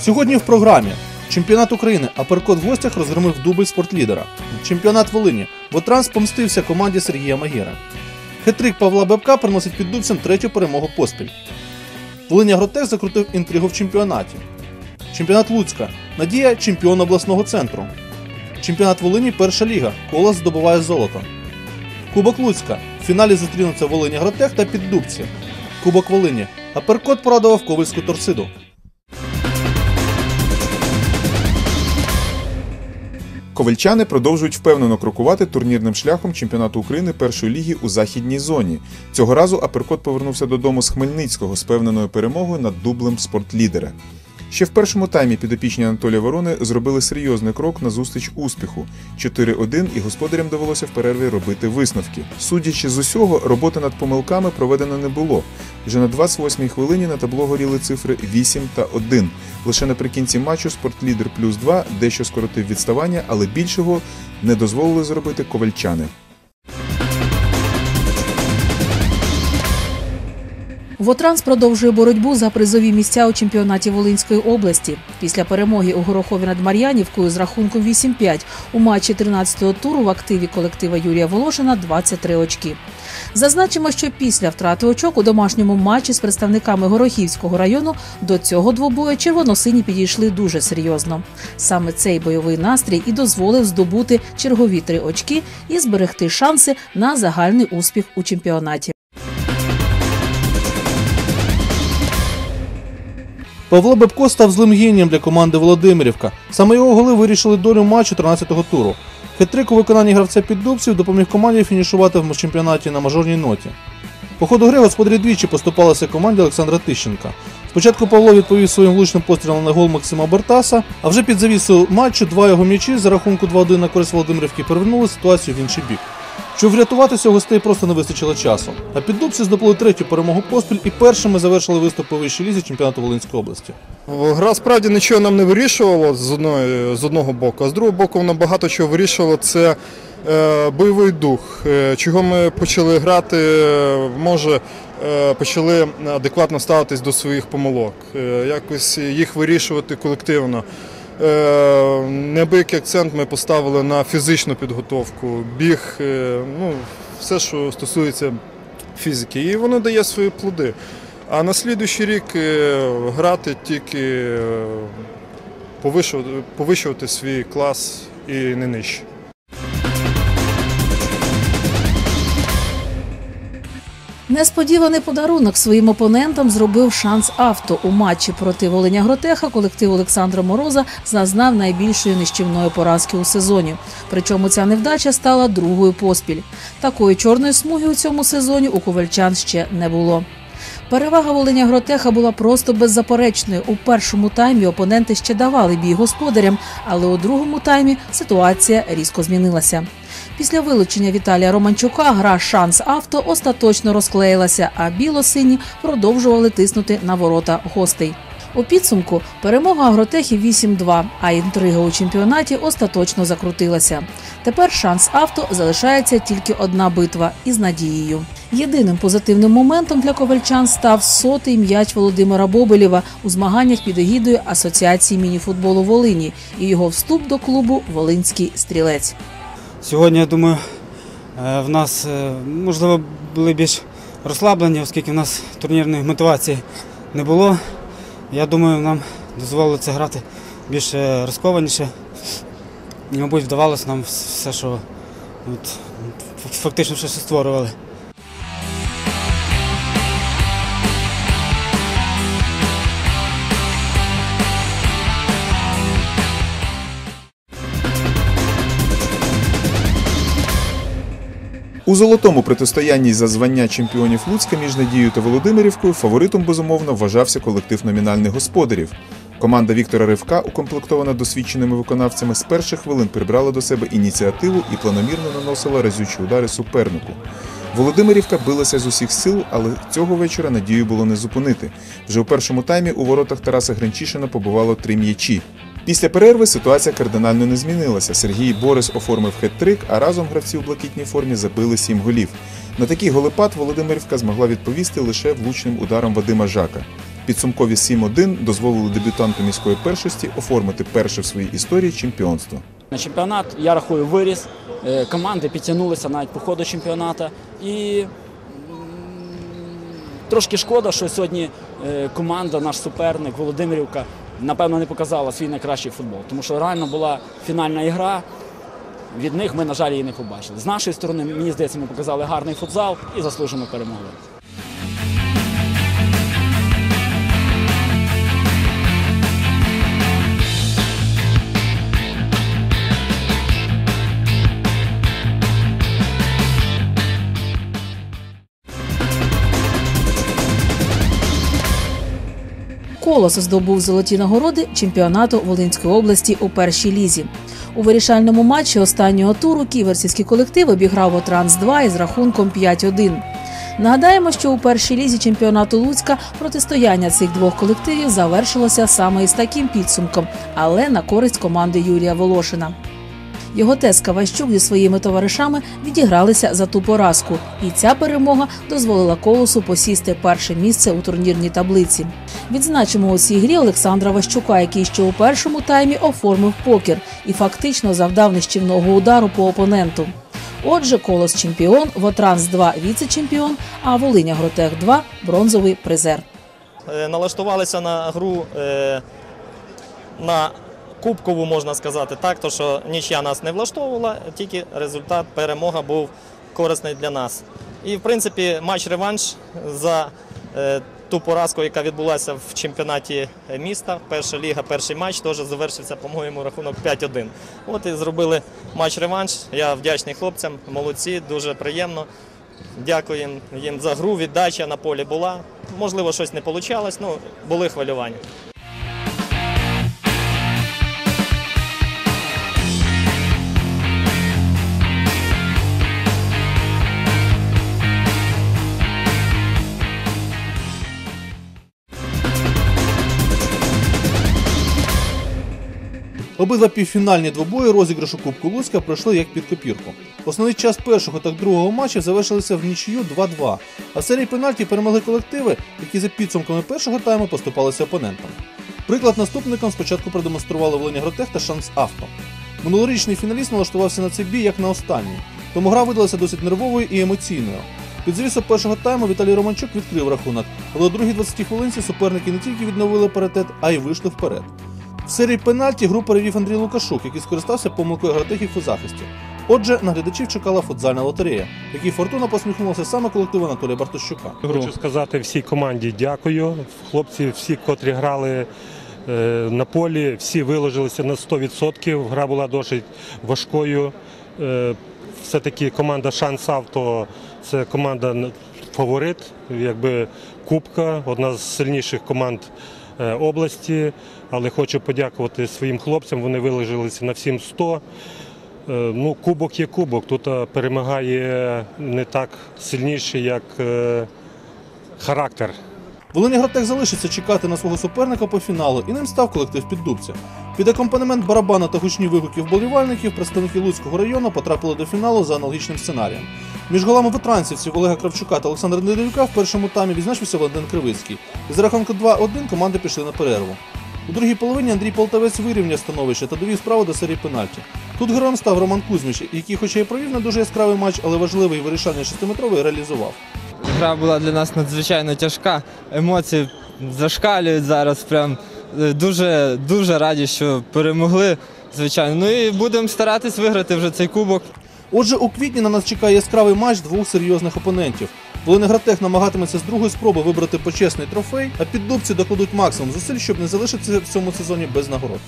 Сьогодні в програмі Чемпіонат України Аперкот в гостях розгромив дубль спортлідера. Чемпіонат Волині. Вотранс помстився команді Сергія Магіра. Хитрик Павла Бебка приносить піддубцям третю перемогу поспіль. Волиня Гротех закрутив інтригу в чемпіонаті. Чемпіонат Луцька. Надія чемпіон обласного центру. Чемпіонат Волині перша ліга. Колос здобуває золото. Кубок Луцька. В фіналі зустрінуться Волиня Гротех та Піддубці. Кубок Волині. Аперкот порадував Ковальську торсиду. Ковальчани продовжують впевнено крокувати турнірним шляхом чемпіонату України першої ліги у західній зоні. Цього разу Аперкот повернувся додому з Хмельницького з певненою перемогою над дублем спортлідера. Ще в першому таймі підопічні Анатолія Ворони зробили серйозний крок на зустріч успіху 4-1, і господарям довелося в перерві робити висновки. Судячи з усього, роботи над помилками проведено не було. Вже на 28-й хвилині на табло горіли цифри 8 та 1. Лише наприкінці матчу спортлідер плюс 2 дещо скоротив відставання, але більшого не дозволили зробити ковальчани. Вотранс продовжує боротьбу за призові місця у чемпіонаті Волинської області. Після перемоги у Горохові над Мар'янівкою з рахунком 8-5 у матчі 13-го туру в активі колектива Юрія Волошина 23 очки. Зазначимо, що після втрати очок у домашньому матчі з представниками Горохівського району до цього двобою червоносині підійшли дуже серйозно. Саме цей бойовий настрій і дозволив здобути чергові три очки і зберегти шанси на загальний успіх у чемпіонаті. Павло Бебко став злим генієм для команди Володимирівка. Саме його голи вирішили долю матчу 13-го туру. Хитрик у виконанні гравця піддубців допоміг команді фінішувати в чемпіонаті на мажорній ноті. По ходу гри господарі двічі поступалися команді Олександра Тищенка. Спочатку Павло відповів своїм влучним пострілом на гол Максима Бертаса, а вже під завісу матчу два його м'ячі за рахунку 2-1 на користь Володимирівки перевернули ситуацію в інший бік. Щоб врятуватися, гостей просто не вистачило часу. А піддубці здобули третю перемогу поспіль і першими завершили виступ у вищій лізі чемпіонату Волинської області. Гра справді нічого нам не вирішувала з з одного боку, а з другого боку вона багато чого вирішувала. Це е, бойовий дух. Е, чого ми почали грати, може е, почали адекватно ставитись до своїх помилок, е, якось їх вирішувати колективно. Е, Неабиякий акцент ми поставили на фізичну підготовку, біг, е, ну, все, що стосується фізики, і воно дає свої плоди. А на слідуючий рік е, грати тільки повищувати, повищувати свій клас і не нижче. Несподіваний подарунок своїм опонентам зробив шанс авто у матчі проти Волиня Гротеха. Колектив Олександра Мороза зазнав найбільшої нищівної поразки у сезоні. Причому ця невдача стала другою поспіль. Такої чорної смуги у цьому сезоні у ковальчан ще не було. Перевага Волиня Гротеха була просто беззаперечною. У першому таймі опоненти ще давали бій господарям, але у другому таймі ситуація різко змінилася. Після вилучення Віталія Романчука гра шанс авто остаточно розклеїлася, а біло-сині продовжували тиснути на ворота гостей. У підсумку перемога агротехів 8-2, а інтрига у чемпіонаті остаточно закрутилася. Тепер шанс авто залишається тільки одна битва із надією. Єдиним позитивним моментом для ковальчан став сотий м'яч Володимира Бобелєва у змаганнях під егідою Асоціації мініфутболу Волині і його вступ до клубу Волинський стрілець. Сьогодні, я думаю, е, в нас е, можливо були більш розслаблені, оскільки в нас турнірної мотивації не було. Я думаю, нам дозволило це грати більш е, рискованіше. І, мабуть, вдавалося нам все, що от, фактично що створювали. У золотому протистоянні за звання чемпіонів Луцька між Надією та Володимирівкою фаворитом безумовно вважався колектив номінальних господарів. Команда Віктора Ривка, укомплектована досвідченими виконавцями, з перших хвилин прибрала до себе ініціативу і планомірно наносила разючі удари супернику. Володимирівка билася з усіх сил, але цього вечора надію було не зупинити. Вже у першому таймі у воротах Тараса Гринчишина побувало три м'ячі. Після перерви ситуація кардинально не змінилася. Сергій Борис оформив хет-трик, а разом гравці у блакитній формі забили сім голів. На такий голепад Володимирівка змогла відповісти лише влучним ударом Вадима Жака. Підсумкові 7-1 дозволили дебютанту міської першості оформити перше в своїй історії чемпіонство. На чемпіонат я рахую виріс. Е, Команди підтягнулися навіть по ходу чемпіонату. І трошки шкода, що сьогодні е, команда, наш суперник Володимирівка, напевно, не показала свій найкращий футбол. Тому що реально була фінальна ігра. Від них ми, на жаль, її не побачили. З нашої сторони, мені здається, ми показали гарний футзал і заслужено перемогли. Колос здобув золоті нагороди чемпіонату Волинської області у першій лізі. У вирішальному матчі останнього туру ківерсівський колектив обіграв Отранс 2 із рахунком 5-1. Нагадаємо, що у першій лізі чемпіонату Луцька протистояння цих двох колективів завершилося саме із таким підсумком, але на користь команди Юрія Волошина. Його Теска Ващук зі своїми товаришами відігралися за ту поразку, і ця перемога дозволила колосу посісти перше місце у турнірній таблиці. Відзначимо у цій грі Олександра Ващука, який ще у першому таймі оформив покер і фактично завдав нищівного удару по опоненту. Отже, колос чемпіон, Вотранс 2 віце-чемпіон, а Волиня Гротех 2 бронзовий призер. Е, налаштувалися на гру е, на кубкову, можна сказати, так, то що нічия нас не влаштовувала, тільки результат перемога був корисний для нас. І, в принципі, матч-реванш за е, ту поразку, яка відбулася в чемпіонаті міста. Перша ліга, перший матч теж завершився, по-моєму, рахунок 5-1. От і зробили матч-реванш. Я вдячний хлопцям, молодці, дуже приємно. Дякую їм- за гру. Віддача на полі була. Можливо, щось не вийшло, ну були хвилювання. Обидва півфінальні двобої розіграшу Кубку Луцька пройшли як під копірку. Основний час першого та другого матчів завершилися в нічию 2-2, а в серії пенальті перемогли колективи, які за підсумками першого тайму поступалися опонентам. Приклад наступникам спочатку продемонстрували Волиня Гротех та Шанс Авто. Минулорічний фіналіст налаштувався на цей бій як на останній, тому гра видалася досить нервовою і емоційною. Під завісу першого тайму Віталій Романчук відкрив рахунок, але у другій 20 хвилинці суперники не тільки відновили паритет, а й вийшли вперед. В серії пенальті гру перевів Андрій Лукашук, який скористався помилкою гратехів у захисті. Отже, на глядачів чекала футзальна лотерея, якій фортуна посміхнулася саме колективу Анатолія Бартощука. Хочу сказати всій команді дякую. Хлопці, всі, котрі грали е, на полі, всі виложилися на 100%. Гра була досить важкою. Е, Все-таки команда Шанс Авто це команда фаворит, якби Кубка, одна з сильніших команд області. Але хочу подякувати своїм хлопцям. Вони виложилися на всім 100. Е, Ну, кубок є кубок. Тут е, перемагає не так сильніше, як е, характер. Волиня Гротех залишиться чекати на свого суперника по фіналу, і ним став колектив Піддубця. Під акомпанемент барабана та гучні вигуки вболівальників представники Луцького району потрапили до фіналу за аналогічним сценарієм. Між голами ветранцівців Олега Кравчука та Олександра Недолюка в першому таймі відзначився Валентин Кривицький. І за рахунку 2-1 команди пішли на перерву. У другій половині Андрій Полтавець вирівняв становище та довів справу до серії пенальті. Тут героєм став Роман Кузьміч, який, хоча й провів не дуже яскравий матч, але важливий вирішальний шестиметровий реалізував. Гра була для нас надзвичайно тяжка. Емоції зашкалюють зараз. Прям е, дуже дуже раді, що перемогли. Звичайно. Ну і будемо старатись виграти вже цей кубок. Отже, у квітні на нас чекає яскравий матч двох серйозних опонентів. Волинегратех намагатиметься з другої спроби вибрати почесний трофей, а піддубці докладуть максимум зусиль, щоб не залишитися в цьому сезоні без нагород.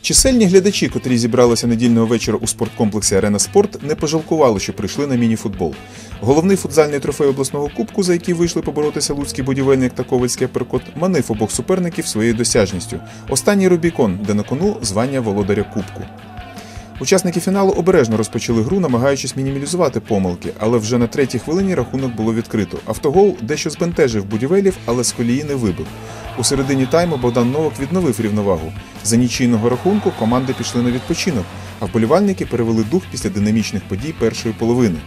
Чисельні глядачі, котрі зібралися недільного вечора у спорткомплексі Арена Спорт, не пожалкували, що прийшли на міні-футбол. Головний футзальний трофей обласного кубку, за який вийшли поборотися луцький будівельник та ковальський перкот, манив обох суперників своєю досяжністю. Останній Рубікон, де на кону звання володаря кубку. Учасники фіналу обережно розпочали гру, намагаючись мінімізувати помилки, але вже на третій хвилині рахунок було відкрито. Автогол дещо збентежив будівелів, але з колії не вибив. У середині тайму Богдан Новак відновив рівновагу. За нічийного рахунку команди пішли на відпочинок, а вболівальники перевели дух після динамічних подій першої половини.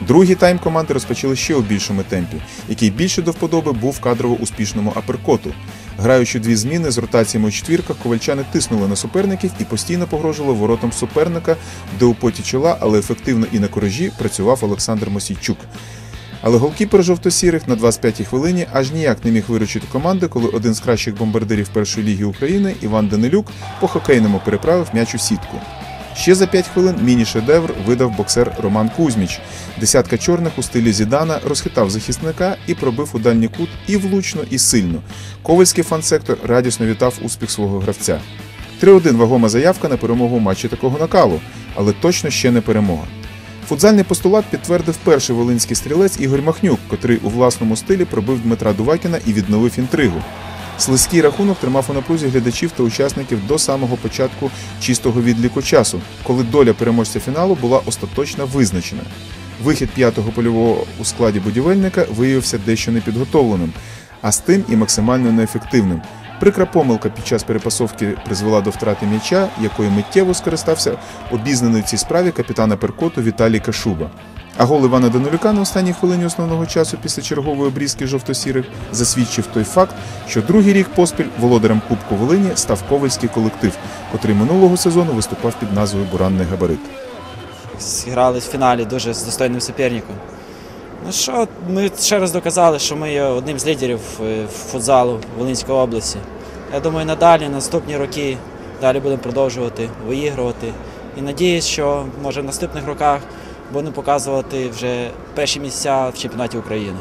Другий тайм команди розпочали ще у більшому темпі, який більше до вподоби був кадрово успішному аперкоту. Граючи дві зміни з ротаціями у четвірках, ковальчани тиснули на суперників і постійно погрожували воротам суперника, де у поті чола, але ефективно і на корожі працював Олександр Мосійчук. Але голкіпер жовто-сірих на 25-й хвилині аж ніяк не міг виручити команди, коли один з кращих бомбардирів першої ліги України Іван Данилюк по хокейному переправив м'яч у сітку. Ще за 5 хвилин міні-шедевр видав боксер Роман Кузьміч. Десятка чорних у стилі Зідана розхитав захисника і пробив у дальній кут і влучно, і сильно. Ковальський фан-сектор радісно вітав успіх свого гравця. 3-1 вагома заявка на перемогу у матчі такого накалу, але точно ще не перемога. Футзальний постулат підтвердив перший волинський стрілець Ігор Махнюк, котрий у власному стилі пробив Дмитра Дувакіна і відновив інтригу. Слизький рахунок тримав у напрузі глядачів та учасників до самого початку чистого відліку часу, коли доля переможця фіналу була остаточно визначена. Вихід п'ятого польового у складі будівельника виявився дещо непідготовленим, а з тим і максимально неефективним. Прикра помилка під час перепасовки призвела до втрати м'яча, якою миттєво скористався обізнаний в цій справі капітана Перкоту Віталій Кашуба. А гол Івана Данилюка на останній хвилині основного часу після чергової обрізки жовто-сірих засвідчив той факт, що другий рік поспіль володарем Кубку Волині став ковальський колектив, котрий минулого сезону виступав під назвою Буранний габарит. зіграли в фіналі дуже з достойним суперником. Ну що, ми ще раз доказали, що ми є одним з лідерів е, футзалу Волинської області. Я думаю, надалі, наступні роки, далі будемо продовжувати виігрувати. І надіюсь, що може в наступних роках будемо показувати вже перші місця в чемпіонаті України.